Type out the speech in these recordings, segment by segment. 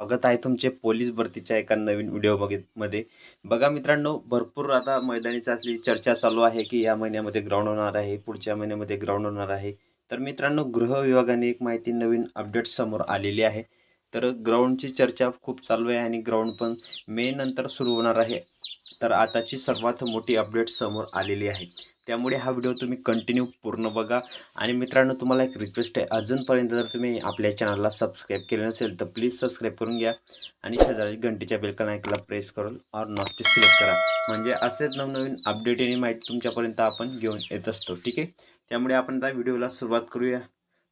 स्वागत आहे तुमचे पोलीस भरतीच्या एका नवीन व्हिडिओ बघित मध्ये. बघा मित्रांनो भरपूर आता मैदानी चाचणी चर्चा चालू आहे की या महिन्यामध्ये ग्राउंड होणार आहे पुढच्या महिन्यामध्ये ग्राउंड होणार आहे. तर मित्रांनो गृह विभागाने एक माहिती नवीन अपडेट समोर आलेली आहे. तर ग्राउंडची चर्चा खूप चालू आहे आणि ग्राउंड पण मे नंतर सुरू होणार आहे. तर आताची सर्वात मोठी अपडेट समोर आलेली आहे. त्यामुळे हा व्हिडिओ तुम्ही कंटिन्यू पूर्ण बघा. आणि मित्रांनो तुम्हाला एक रिक्वेस्ट आहे. अजूनपर्यंत जर तुम्ही आपल्या चॅनलला सबस्क्राईब केले नसेल तर प्लीज सबस्क्राईब करून घ्या. आणि शेजारी घंटेच्या बेलकन ऐकला प्रेस करून और नॉट सिलेक्ट करा. म्हणजे असेच नवनवीन अपडेट आणि माहिती तुमच्यापर्यंत आपण घेऊन येत असतो. ठीक आहे? त्यामुळे आपण त्या व्हिडिओला सुरुवात करूया.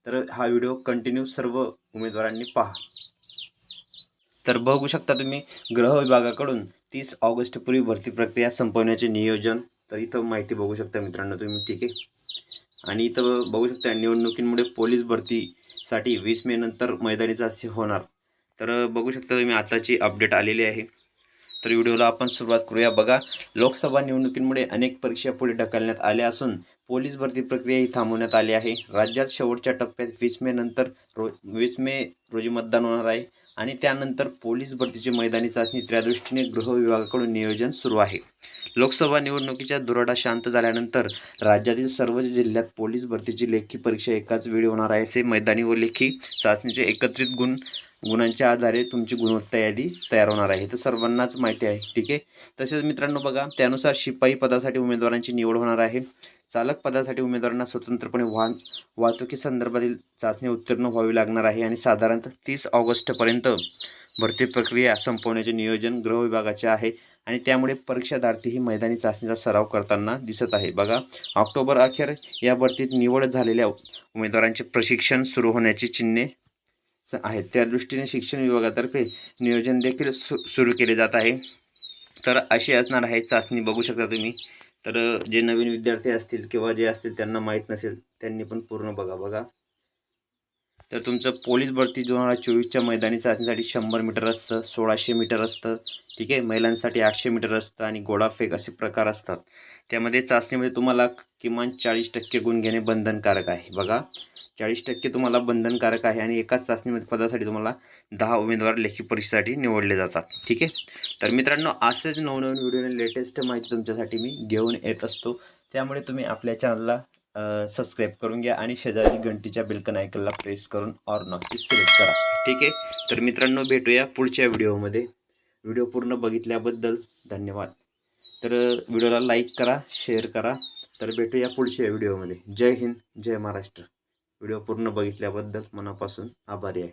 तर हा व्हिडिओ कंटिन्यू सर्व उमेदवारांनी पहा. तर बघू शकता तुम्ही ग्रह विभागाकडून तीस ऑगस्टपूर्वी भरती प्रक्रिया संपवण्याचे नियोजन. तर इथं माहिती बघू शकता मित्रांनो तुम्ही ठीक आहे? आणि इथं बघू शकता निवडणुकींमुळे पोलीस भरतीसाठी वीस मे नंतर मैदानी चाचणी होणार. तर बघू शकता तुम्ही आताची अपडेट आलेली आहे. तर व्हिडिओला आपण सुरुवात करूया. बघा लोकसभा निवडणुकीमुळे अनेक परीक्षा पुढे ढकलण्यात आल्या असून पोलीस भरती प्रक्रिया ही थांबवण्यात आली आहे. राज्यात शेवटच्या टप्प्यात वीस मे नंतर रो वीस मे रोजी मतदान होणार आहे आणि त्यानंतर पोलीस भरतीची मैदानी चाचणी. त्यादृष्टीने गृह विभागाकडून नियोजन सुरू आहे. लोकसभा निवडणुकीच्या दुराडा शांत झाल्यानंतर राज्यातील सर्व जिल्ह्यात पोलीस भरतीची लेखी परीक्षा एकाच वेळी होणार आहे. असे मैदानी व लेखी चाचणीचे एकत्रित गुण गुणांच्या आधारे तुमची गुणवत्ता यादी तयार होणार आहे. तर सर्वांनाच माहिती आहे. ठीक आहे? तसेच मित्रांनो बघा त्यानुसार शिपाई पदासाठी उमेदवारांची निवड होणार आहे. चालक पदासाठी उमेदवारांना स्वतंत्रपणे वाहन वाहतुकीसंदर्भातील चाचणी उत्तीर्ण व्हावी लागणार आहे आणि साधारणतः तीस ऑगस्टपर्यंत भरती प्रक्रिया संपवण्याचे नियोजन गृह विभागाचे आहे आणि त्यामुळे परीक्षार्थी ही मैदानी चाचणीचा सराव करताना दिसत आहे. बघा ऑक्टोबर अखेर या भरतीत निवड झालेल्या उमेदवारांचे प्रशिक्षण सुरू होण्याची चिन्हे आहेत. त्या दृष्टीने शिक्षण विभागातर्फे नियोजन देखील सु सुरू केले जात आहे. तर अशी असणार आहे चाचणी बघू शकता तुम्ही. तर जे नवीन विद्यार्थी असतील किंवा जे असतील त्यांना माहीत नसेल त्यांनी पण पूर्ण बघा बघा. तर तुमचं पोलीस भरती दोन हजार चोवीसच्या मैदानी चाचणीसाठी शंभर मीटर असतं सोळाशे मीटर असतं ठीक आहे? महिलांसाठी आठशे मीटर असतं आणि गोळाफेक असे प्रकार असतात. त्यामध्ये चाचणीमध्ये तुम्हाला किमान चाळीस टक्के गुण घेणे बंधनकारक आहे बघा. चाळीस टक्के तुम्हाला बंधनकारक आहे आणि एकाच चाचणीमध्ये पदासाठी तुम्हाला दहा उमेदवार लेखी परीक्षेसाठी निवडले जातात. ठीक आहे? तर मित्रांनो असेच नवनवीन व्हिडिओने लेटेस्ट माहिती तुमच्यासाठी मी घेऊन येत असतो. त्यामुळे तुम्ही आपल्या चॅनलला सबस्क्राईब करून घ्या आणि शेजारी घंटीच्या बेलकन आयकनला प्रेस करून ऑर नॉटची सिलेक्ट करा. ठीक आहे? तर मित्रांनो भेटूया पुढच्या व्हिडिओमध्ये. व्हिडिओ पूर्ण बघितल्याबद्दल धन्यवाद. तर व्हिडिओला लाईक करा शेअर करा. तर भेटूया पुढच्या व्हिडिओमध्ये. जय हिंद जय महाराष्ट्र. व्हिडिओ पूर्ण बघितल्याबद्दल मनापासून आभारी आहे.